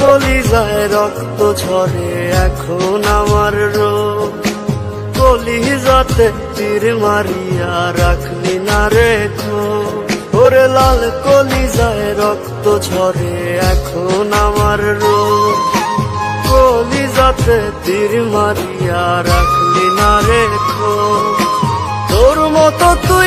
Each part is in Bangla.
কলিজায় রক্ত ঝরে, এখন আমার রোগ। কলিজাতে তীর মারিয়া রাখলি না রেখো ওরে লাল কলিজায় রক্ত ঝরে, এখন আমার রোগ। কলিজাতে তীর মারিয়া রাখলি না রেখো তোর মতো তুই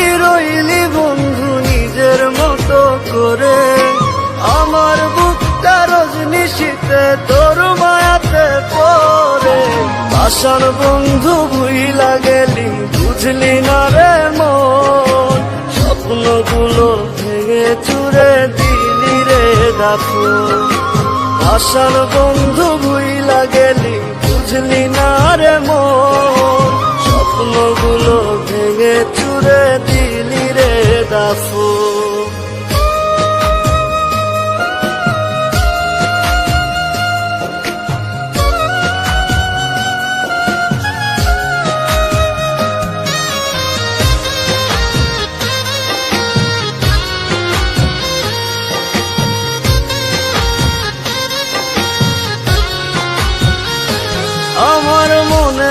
মায়াতে পরে আসার বন্ধু ভুইলা গেলি, বুঝলি না রে মন। স্বপ্নগুলো ভেঙে চুরে দিলি রে দাফু আসার বন্ধু ভুইলা গেলি, বুঝলি না রে মন। স্বপ্নগুলো ভেঙে চুরে দিলি রে দাফু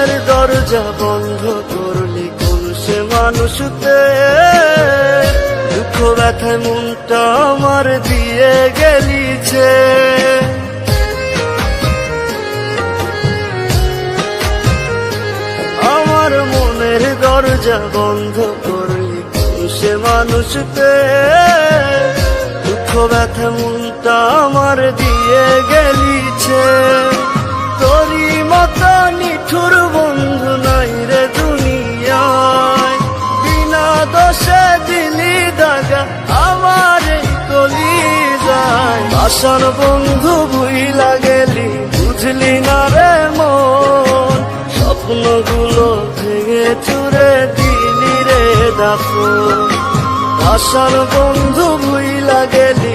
মনের দরজা বন্ধ করলি কোন সে মানুষতে? দুঃখ ব্যথায় মনটা আমার দিয়ে গেলিছে। আমার মনের দরজা বন্ধ করলি কোন সে মানুষতে? দুঃখ ব্যথা মনটা আমার দিয়ে গেলিছে। তোরই মতো নিঠুর আসার বন্ধু ভুইলা গেলি বুঝলি না রে মন। স্বপ্নগুলো ভেঙে চুরে দিলি রে দাফন। আসার বন্ধু ভুইলা গেলি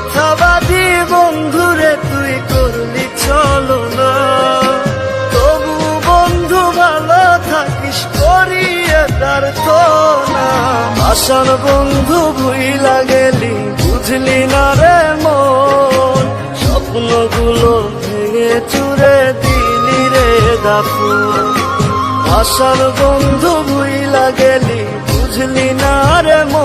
মিথ্যাবাদী বন্ধুরে, তুই করলি চলো না। তবু বন্ধু ভালো থাকিস, করিয়ে তার তো না আসার বন্ধু ভুইলা গেলি, বুঝলি না রে মন। স্বপ্নগুলো ভেঙে চুরে দিলি রে দাফু আসার বন্ধু ভুইলা গেলি, বুঝলি না রে মন।